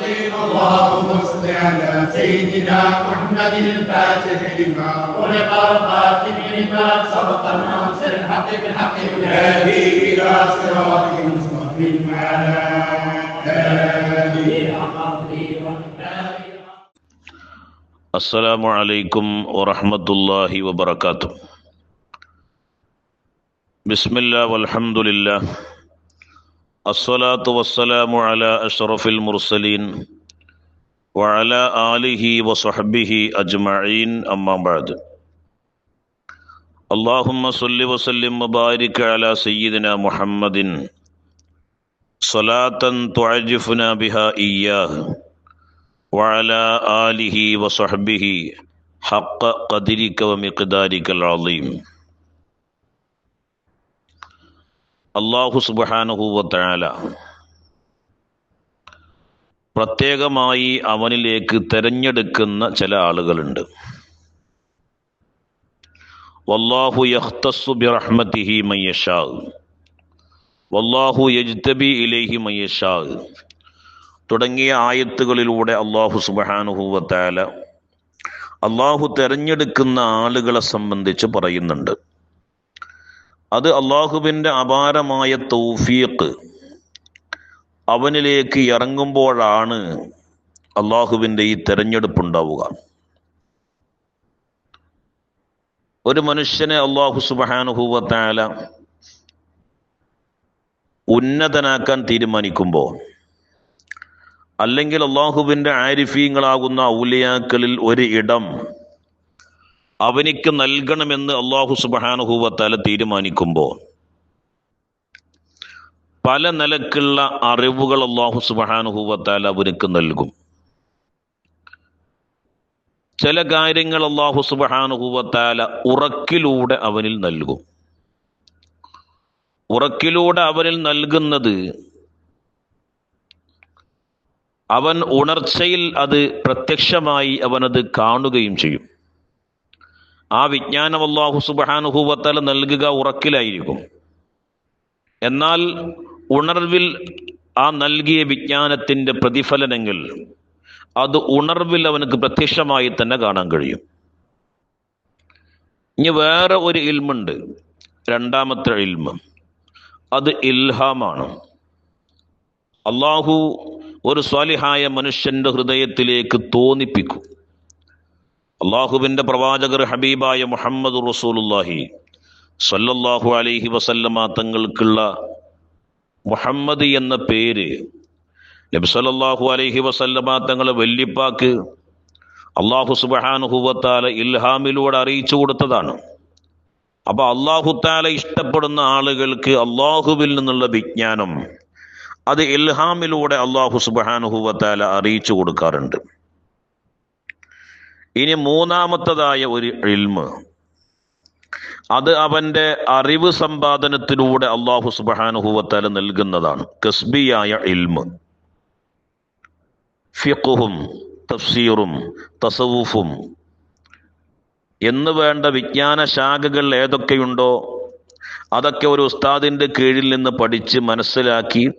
اللهم صل على سيدنا محمد الفاتح لما خلق الخاتم لما سبق الناصر الحق بالحق والهادي إلى صراطك المستقيم وعلى آله السلام عليكم ورحمة الله وبركاته. بسم الله والحمد لله. الصلاة والسلام على أشرف المرسلين وعلى آله وصحبه أجمعين أما بعد. اللهم صل وسلم وبارك على سيدنا محمد. صلاة تعجفنا بها إياه وعلى آله وصحبه حق قدرك ومقدارك العظيم. അള്ളാഹു സുബാനുഹൂവത്താല പ്രത്യേകമായി അവനിലേക്ക് തെരഞ്ഞെടുക്കുന്ന ചില ആളുകളുണ്ട്. വല്ലാഹു യഖ്തസ്സു ബിറഹ്മതിഹി മയ്യഷാ വല്ലാഹു യജ്തബി ഇലൈഹി മയ്യഷാ തുടങ്ങിയ ആയത്തുകളിലൂടെ അള്ളാഹു സുബാനുഹൂവത്താല അള്ളാഹു തെരഞ്ഞെടുക്കുന്ന ആളുകളെ സംബന്ധിച്ച് പറയുന്നുണ്ട്. അത് അള്ളാഹുവിന്റെ അപാരമായ തൗഫീഖ്. അവനിലേക്ക് ഇറങ്ങുമ്പോഴാണ് അള്ളാഹുവിന്റെ ഈ തെരഞ്ഞെടുപ്പ് ഉണ്ടാവുക ഒരു മനുഷ്യനെ അള്ളാഹു തആല ഉന്നതനാക്കാൻ തീരുമാനിക്കുമ്പോൾ അല്ലെങ്കിൽ അള്ളാഹുവിന്റെ ആരിഫീങ്ങളാകുന്ന ഔലിയാക്കളിൽ ഒരു ഇടം അവനിക്ക് നൽകണമെന്ന് അള്ളാഹു സുബാനുഹൂവത്താല തീരുമാനിക്കുമ്പോൾ പല നിലക്കുള്ള അറിവുകൾ അള്ളാഹു സുബാനുഹൂവത്താല അവനിക്ക് നൽകും. ചില കാര്യങ്ങൾ അള്ളാഹു സുബാനുഹൂവത്താല ഉറക്കിലൂടെ അവനിൽ നൽകും. ഉറക്കിലൂടെ അവനിൽ നൽകുന്നത് അവൻ ഉണർച്ചയിൽ അത് പ്രത്യക്ഷമായി അവനത് കാണുകയും ചെയ്യും. ആ വിജ്ഞാനം അള്ളാഹു സുബാനുഭൂവത്തല നൽകുക ഉറക്കിലായിരിക്കും. എന്നാൽ ഉണർവിൽ ആ നൽകിയ വിജ്ഞാനത്തിന്റെ പ്രതിഫലനങ്ങൾ അത് ഉണർവിൽ അവനക്ക് പ്രത്യക്ഷമായി തന്നെ കാണാൻ കഴിയും. ഇനി വേറെ ഒരു ഇൽമുണ്ട്. രണ്ടാമത്തെ ഇൽമ്. അത് ഇൽഹാമാണ്. അള്ളാഹു ഒരു സ്വാലിഹായ മനുഷ്യന്റെ ഹൃദയത്തിലേക്ക് തോന്നിപ്പിക്കും. അള്ളാഹുവിന്റെ പ്രവാചകർ ഹബീബായ മുഹമ്മദ് റസൂലുല്ലാഹി സല്ലല്ലാഹു അലൈഹി വസല്ലമ തങ്ങൾക്കുള്ള മുഹമ്മദ് എന്ന പേര് നബി സല്ലല്ലാഹു അലൈഹി വസല്ലമ തങ്ങളെ വല്യപ്പാക്ക് അള്ളാഹു സുബഹാനുഹുവത്താല ഇൽഹാമിലൂടെ അറിയിച്ചു കൊടുത്തതാണ്. അപ്പൊ അള്ളാഹുത്താല ഇഷ്ടപ്പെടുന്ന ആളുകൾക്ക് അള്ളാഹുവിൽ നിന്നുള്ള വിജ്ഞാനം അത് ഇൽഹാമിലൂടെ അള്ളാഹു സുബഹാനുഹുവത്താല അറിയിച്ചു കൊടുക്കാറുണ്ട്. ഇനി മൂന്നാമത്തതായ ഒരു ഇൽമ്. അത് അവന്റെ അറിവ് സമ്പാദനത്തിലൂടെ അള്ളാഹു സുബാനുഹുവത്താല നൽകുന്നതാണ്. കസ്ബിയായ ഇൽമ്. ഫിഖുഹും തഫ്സീറും തസവുഫും. എന്ന് വേണ്ട വിജ്ഞാന ശാഖകൾ ഏതൊക്കെയുണ്ടോ അതൊക്കെ ഒരു ഉസ്താദിന്റെ കീഴിൽ നിന്ന് പഠിച്ച് മനസ്സിലാക്കി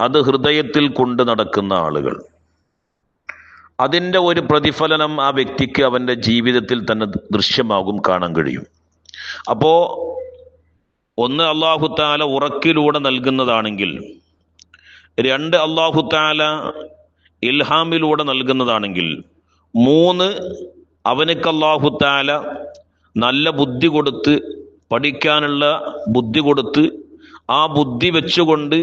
അത് ഹൃദയത്തിൽ കൊണ്ട് നടക്കുന്ന ആളുകൾ. അതിന്റെ ഒരു പ്രതിഫലനം ആ വ്യക്തിക്ക് അവന്റെ ജീവിതത്തിൽ തന്നെ ദൃശ്യമാകും കാണാൻ കഴിയും. അപ്പോൾ ഒന്ന് അള്ളാഹുത്താല ഉറക്കിലൂടെ നൽകുന്നതാണെങ്കിൽ രണ്ട് അള്ളാഹുത്താല ഇൽഹാമിലൂടെ നൽകുന്നതാണെങ്കിൽ മൂന്ന് അവനക്ക് അള്ളാഹുത്താല നല്ല ബുദ്ധി കൊടുത്ത് പഠിക്കാനുള്ള ബുദ്ധി കൊടുത്ത് ആ ബുദ്ധി വെച്ചുകൊണ്ട്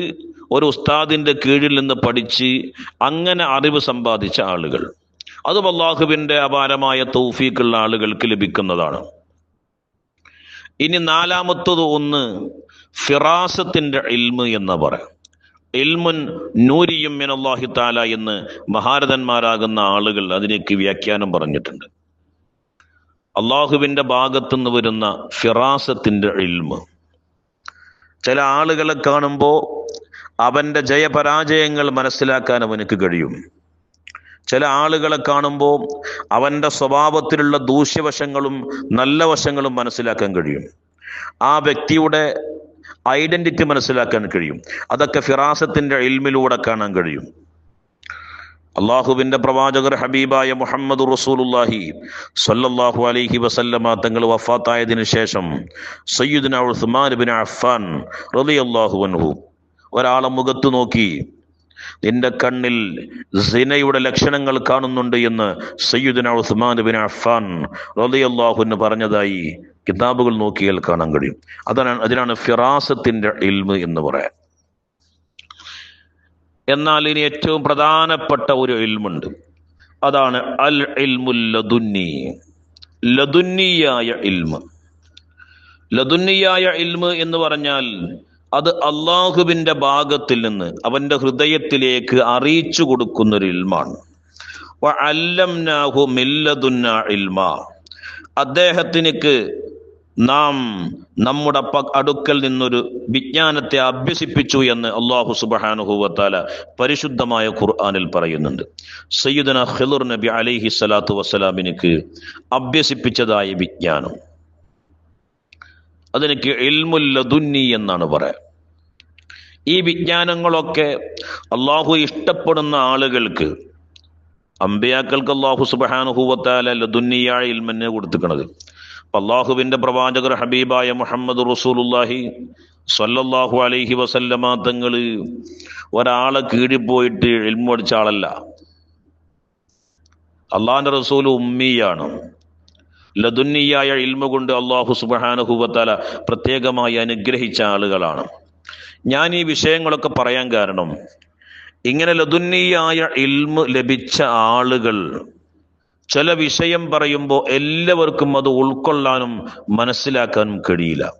ഒരു ഉസ്താദിന്റെ കീഴിൽ നിന്ന് പഠിച്ച് അങ്ങനെ അറിവ് സമ്പാദിച്ച ആളുകൾ. അതും അള്ളാഹുവിന്റെ അപാരമായ തൗഫീക്കുള്ള ആളുകൾക്ക് ലഭിക്കുന്നതാണ്. ഇനി നാലാമത്തത് ഒന്ന് ഫിറാസത്തിന്റെ ഇൽമ് എന്ന് പറയാം. ഇൽമുൻ നൂരിയും മിനല്ലാഹി താല എന്ന് മഹാരഥന്മാരാകുന്ന ആളുകൾ അതിനേക്ക് വ്യാഖ്യാനം പറഞ്ഞിട്ടുണ്ട്. അള്ളാഹുവിന്റെ ഭാഗത്തുനിന്ന് വരുന്ന ഫിറാസത്തിന്റെ ഇൽമ്. ചില ആളുകളെ കാണുമ്പോൾ അവന്റെ ജയപരാജയങ്ങൾ മനസ്സിലാക്കാൻ അവനക്ക് കഴിയും. ചില ആളുകളെ കാണുമ്പോൾ അവന്റെ സ്വഭാവത്തിലുള്ള ദൂഷ്യവശങ്ങളും നല്ല വശങ്ങളും മനസ്സിലാക്കാൻ കഴിയും. ആ വ്യക്തിയുടെ ഐഡന്റിറ്റി മനസ്സിലാക്കാൻ കഴിയും. അതൊക്കെ ഫിറാസത്തിന്റെ ഇൽമിലൂടെ കാണാൻ കഴിയും. അള്ളാഹുവിന്റെ പ്രവാചകർ ഹബീബായ മുഹമ്മദ് റസൂലുല്ലാഹി സല്ലല്ലാഹു അലൈഹി വസല്ലമ തങ്ങൾ വഫാത്തായതിനു ശേഷം സയ്യിദ്ന ഉസ്മാൻ ബിൻ അഫ്ഫാൻ റളിയല്ലാഹു അൻഹു ഒരാളെ മുഖത്ത് നോക്കി നിന്റെ കണ്ണിൽ സിനയുടെ ലക്ഷണങ്ങൾ കാണുന്നുണ്ട് എന്ന് സയ്യുദിന ഉസ്മാൻ ബിൻ അഫ്ഫാൻ റളിയല്ലാഹു അൻഹു പറഞ്ഞതായി കിതാബുകൾ നോക്കിയാൽ കാണാൻ കഴിയും. അതാണ് അതിനാണ് ഫിറാസത്തിന്റെ ഇൽമ് എന്ന് പറയാൻ. എന്നാൽ ഇനി ഏറ്റവും പ്രധാനപ്പെട്ട ഒരു ഇൽമുണ്ട്. അതാണ് അൽ ഇൽമുൽ ലദുന്നി. ലദുന്നിയായ ഇൽമ്. ലദുന്നിയായ ഇൽമ് എന്ന് പറഞ്ഞാൽ അത് അള്ളാഹുവിന്റെ ഭാഗത്തിൽ നിന്ന് അവന്റെ ഹൃദയത്തിലേക്ക് അറിയിച്ചു കൊടുക്കുന്ന ഒരു ഇൽമാണ് അല്ലംനാഹു അദ്ദേഹത്തിനക്ക് നാം നമ്മുടെ അടുക്കൽ നിന്നൊരു വിജ്ഞാനത്തെ അഭ്യസിപ്പിച്ചു എന്ന് അള്ളാഹു സുബാനുഹുവത്താല പരിശുദ്ധമായ ഖുർആാനിൽ പറയുന്നുണ്ട്. സയ്യിദന ഖിലുർ നബി അലിഹി സ്വലാത്തു വസ്സലാമിനിക്ക് അഭ്യസിപ്പിച്ചതായ വിജ്ഞാനം. അതെനിക്ക് ഇൽമുല്ലദുന്നി എന്നാണ് പറയാം. ഈ വിജ്ഞാനങ്ങളൊക്കെ അള്ളാഹു ഇഷ്ടപ്പെടുന്ന ആളുകൾക്ക് അമ്പിയാക്കൾക്ക് അള്ളാഹു സുബാനുഹൂവത്താല ലദുന്നിയായ ഇൽമന്നെ കൊടുത്തിക്കണത്. അപ്പൊ അള്ളാഹുവിന്റെ പ്രവാചകർ ഹബീബായ മുഹമ്മദ് റസൂലുല്ലാഹി സ്വല്ലല്ലാഹു അലൈഹി വസല്ലമ തങ്ങൾ ഒരാളെ കീഴിപ്പോയിട്ട് എൽമടിച്ച ആളല്ല. അള്ളാഹിന്റെ റസൂൽ ഉമ്മിയാണ്. ലദുന്നിയായ ഇൽമ കൊണ്ട് അള്ളാഹു സുബഹാനുഹൂബത്താല പ്രത്യേകമായി അനുഗ്രഹിച്ച ആളുകളാണ്. ഞാൻ ഈ വിഷയങ്ങളൊക്കെ പറയാൻ കാരണം ഇങ്ങനെ ലതുന്നിയായ ഇൽമ ലഭിച്ച ആളുകൾ ചില വിഷയം പറയുമ്പോൾ എല്ലാവർക്കും അത് ഉൾക്കൊള്ളാനും മനസ്സിലാക്കാനും കഴിയില്ല.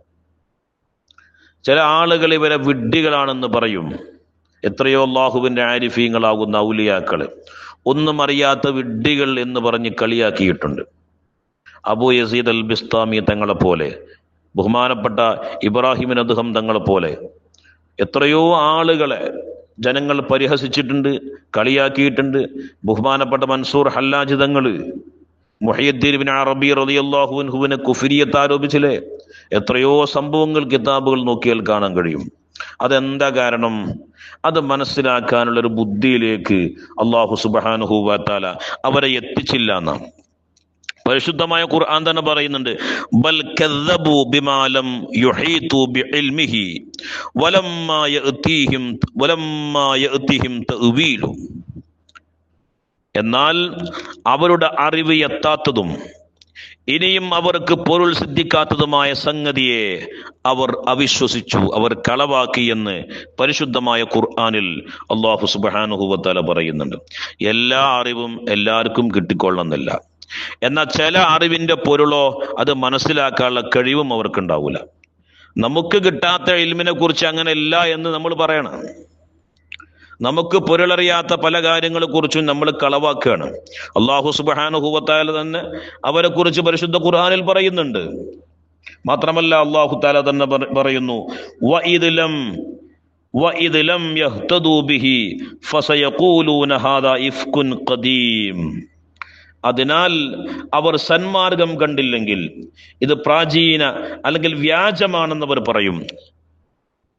ചില ആളുകൾ ഇവരെ വിഡ്ഢികളാണെന്ന് പറയും. എത്രയോ അള്ളാഹുവിന്റെ ആരിഫീങ്ങളാകുന്ന ഔലിയാക്കൾ ഒന്നും അറിയാത്ത വിഡ്ഢികൾ എന്ന് പറഞ്ഞ് കളിയാക്കിയിട്ടുണ്ട്. അബു യസീദ് അൽ ബിസ്താമി തങ്ങളെ പോലെ ബഹുമാനപ്പെട്ട ഇബ്രാഹിമിൻ അദ്ദേഹം തങ്ങളെ പോലെ എത്രയോ ആളുകളെ ജനങ്ങൾ പരിഹസിച്ചിട്ടുണ്ട് കളിയാക്കിയിട്ടുണ്ട്. ബഹുമാനപ്പെട്ട മൻസൂർ ഹല്ലാജ് തങ്ങൾ മുഹയ്യദ്ദീൻ അറബി റളിയല്ലാഹുവിനെ കുഫിരിയത്ത് ആരോപിച്ചില്ലേ? എത്രയോ സംഭവങ്ങൾ കിതാബുകൾ നോക്കിയാൽ കാണാൻ കഴിയും. അതെന്താ കാരണം? അത് മനസ്സിലാക്കാനുള്ള ഒരു ബുദ്ധിയിലേക്ക് അള്ളാഹു സുബാനുഹൂവാത്താല അവരെ എത്തിച്ചില്ല എന്നാണ്. പരിശുദ്ധമായ ഖുർആൻ തന്നെ പറയുന്നുണ്ട് ബൽ കദ്ദബു ബിമാലം യുഹീതു ബിഇൽമിഹി വലമ്മാ യഅതീഹിം വലമ്മാ യഅതീഹിം തഅവീലു. എന്നാൽ അവരുടെ അറിവ് എത്താത്തതും ഇനിയും അവർക്ക് പൊരുൾ സിദ്ധിക്കാത്തതുമായ സംഗതിയെ അവർ അവിശ്വസിച്ചു അവർ കളവാക്കി എന്ന് പരിശുദ്ധമായ ഖുർആാനിൽ അള്ളാഹു സുബാനുഹുബത്താല പറയുന്നുണ്ട്. എല്ലാ അറിവും എല്ലാവർക്കും കിട്ടിക്കൊള്ളുന്നില്ല. എന്നാൽ ചില അറിവിന്റെ പൊരുളോ അത് മനസ്സിലാക്കാനുള്ള കഴിവും അവർക്കുണ്ടാവില്ല നമുക്ക് കിട്ടാത്ത ഇൽമിനെ കുറിച്ച് അങ്ങനെയല്ല എന്ന് നമ്മൾ പറയണം. നമുക്ക് പൊരുളറിയാത്ത പല കാര്യങ്ങളെ കുറിച്ചും നമ്മൾ കളവാക്കുകയാണ്. അള്ളാഹു സുബാനുഹൂവത്താല തന്നെ അവരെ കുറിച്ച് പരിശുദ്ധ ഖുർആനിൽ പറയുന്നുണ്ട്. മാത്രമല്ല അള്ളാഹു താല തന്നെ പറയുന്നു ഹാദാ ഇഫ്കുൻ ഖദീം. അതിനാൽ അവർ സന്മാർഗം കണ്ടില്ലെങ്കിൽ ഇത് പ്രാചീന അല്ലെങ്കിൽ വ്യാജമാണെന്ന് അവർ പറയും.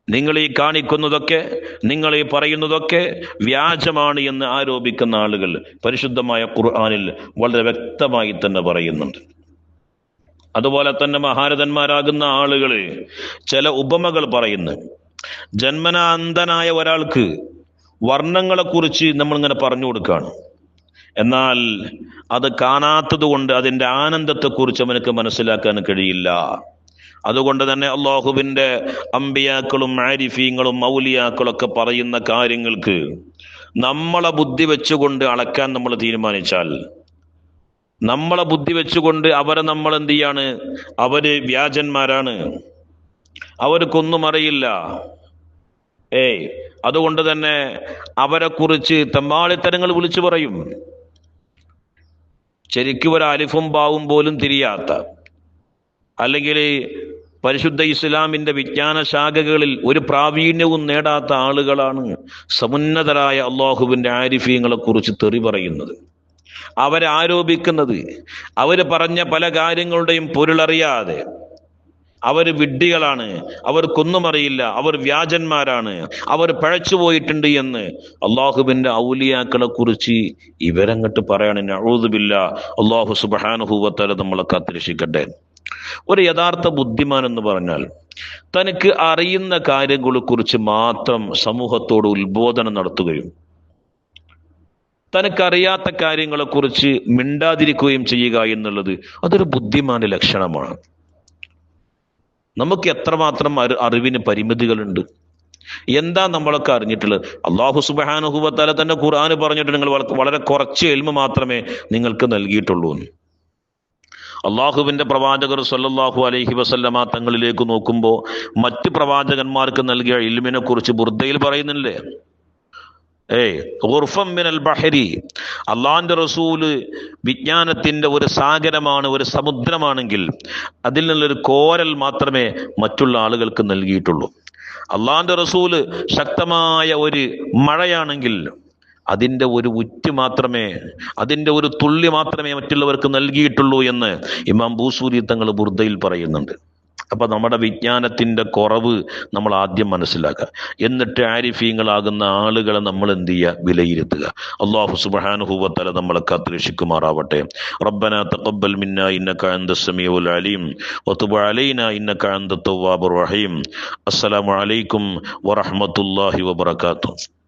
നിങ്ങൾ ഈ കാണിക്കുന്നതൊക്കെ നിങ്ങൾ ഈ പറയുന്നതൊക്കെ വ്യാജമാണ് എന്ന് ആരോപിക്കുന്ന ആളുകൾ പരിശുദ്ധമായ ഖുർആാനിൽ വളരെ വ്യക്തമായി തന്നെ പറയുന്നുണ്ട്. അതുപോലെ തന്നെ മഹാരഥന്മാരാകുന്ന ആളുകൾ ചില ഉപമകൾ പറയുന്നു. ജന്മനാന്തനായ ഒരാൾക്ക് വർണങ്ങളെ കുറിച്ച് നമ്മൾ നമ്മളിങ്ങനെ പറഞ്ഞു കൊടുക്കുകയാണ്. എന്നാൽ അത് കാണാത്തത് കൊണ്ട് അതിന്റെ ആനന്ദത്തെക്കുറിച്ച് അവനക്ക് മനസ്സിലാക്കാൻ കഴിയില്ല. അതുകൊണ്ട് തന്നെ അള്ളാഹുവിന്റെ അമ്പിയാക്കളും ആരിഫീങ്ങളും മൗലിയാക്കളും ഒക്കെ പറയുന്ന കാര്യങ്ങൾക്ക് നമ്മളെ ബുദ്ധി വെച്ചുകൊണ്ട് അളക്കാൻ നമ്മൾ തീരുമാനിച്ചാൽ നമ്മളെ ബുദ്ധി വെച്ചുകൊണ്ട് അവരെ നമ്മൾ എന്ത് ചെയ്യാണ്? അവർ വ്യാജന്മാരാണ്. അവർക്കൊന്നും അറിയില്ല. ഏയ് അതുകൊണ്ട് തന്നെ അവരെ കുറിച്ച് തമ്പാളിത്തരങ്ങൾ വിളിച്ചു പറയും. ശരിക്കും ഒരു അലിഫും ബാവും പോലും തിരിയാത്ത അല്ലെങ്കിൽ പരിശുദ്ധ ഇസ്ലാമിന്റെ വിജ്ഞാന ശാഖകളിൽ ഒരു പ്രാവീണ്യവും നേടാത്ത ആളുകളാണ് സമുന്നതരായ അള്ളാഹുവിന്റെ ആരിഫീങ്ങളെ കുറിച്ച് തെറി പറയുന്നത്. അവരാരോപിക്കുന്നത് അവർ പറഞ്ഞ പല കാര്യങ്ങളുടെയും പൊരുളറിയാതെ അവർ വിഡ്ഢികളാണ്. അവർക്കൊന്നും അറിയില്ല. അവർ വ്യാജന്മാരാണ്. അവർ പഴച്ചു പോയിട്ടുണ്ട് എന്ന്. അള്ളാഹുബിന്റെ ഔലിയാക്കളെ കുറിച്ച് ഇവരങ്ങട്ട് പറയാണ്. നഴൂതുബില്ല അള്ളാഹു സുബാനുഭൂവത്തല നമ്മളെ കാത്തിരക്ഷിക്കട്ടെ. ഒരു യഥാർത്ഥ ബുദ്ധിമാൻ എന്ന് പറഞ്ഞാൽ തനിക്ക് അറിയുന്ന കാര്യങ്ങളെ കുറിച്ച് മാത്രം സമൂഹത്തോട് ഉത്ബോധനം നടത്തുകയും തനിക്കറിയാത്ത കാര്യങ്ങളെക്കുറിച്ച് മിണ്ടാതിരിക്കുകയും ചെയ്യുക എന്നുള്ളത് അതൊരു ബുദ്ധിമാന്റെ ലക്ഷണമാണ്. നമുക്ക് എത്രമാത്രം അറി അറിവിന് പരിമിതികളുണ്ട്? എന്താ നമ്മളൊക്കെ അറിഞ്ഞിട്ടുള്ളത്? അള്ളാഹു സുബാനുഹുബത്താല തന്നെ ഖുർആാന് പറഞ്ഞിട്ട് നിങ്ങൾ വള- വളരെ കുറച്ച് എൽമ മാത്രമേ നിങ്ങൾക്ക് നൽകിയിട്ടുള്ളൂ എന്ന്. അള്ളാഹുവിന്റെ പ്രവാചകർ സല്ലല്ലാഹു അലൈഹി വസല്ലമ തങ്ങളിലേക്ക് നോക്കുമ്പോൾ മറ്റ് പ്രവാചകന്മാർക്ക് നൽകിയ ഇൽമിനെ കുറിച്ച് ബുർദയിൽ പറയുന്നില്ലേ മിനൽ ബഹരി. അള്ളാന്റെ റസൂൽ വിജ്ഞാനത്തിന്റെ ഒരു സാഗരമാണ് ഒരു സമുദ്രമാണെങ്കിൽ അതിൽ നിന്നൊരു കോരൽ മാത്രമേ മറ്റുള്ള ആളുകൾക്ക് നൽകിയിട്ടുള്ളൂ. അള്ളാന്റെ റസൂൽ ശക്തമായ ഒരു മഴയാണെങ്കിൽ അതിന്റെ ഒരു ഉറ്റ് മാത്രമേ അതിന്റെ ഒരു തുള്ളി മാത്രമേ മറ്റുള്ളവർക്ക് നൽകിയിട്ടുള്ളൂ എന്ന് ഇമാം ബൂസൂരി തങ്ങൾ ബുർദയിൽ പറയുന്നുണ്ട്. അപ്പൊ നമ്മുടെ വിജ്ഞാനത്തിന്റെ കുറവ് നമ്മൾ ആദ്യം മനസ്സിലാക്കുക. എന്നിട്ട് ആരിഫീങ്ങളാകുന്ന ആളുകളെ നമ്മൾ എന്ത് ചെയ്യുക? വിലയിരുത്തുക. അള്ളാഹു സുബ്ഹാനഹു വ നമ്മളെ കാത്തുരക്ഷിക്കുമാറാവട്ടെ. റബ്ബന തഖബ്ബൽ മിന്ന ഇന്നക അന്ത സമീഉൽ അലീം. വതുബ് അലൈന ഇന്നക അന്ത റഹീം. അസ്സലാമു അലൈക്കും വറഹ്മത്തുള്ളാഹി വബറകാതുഹു.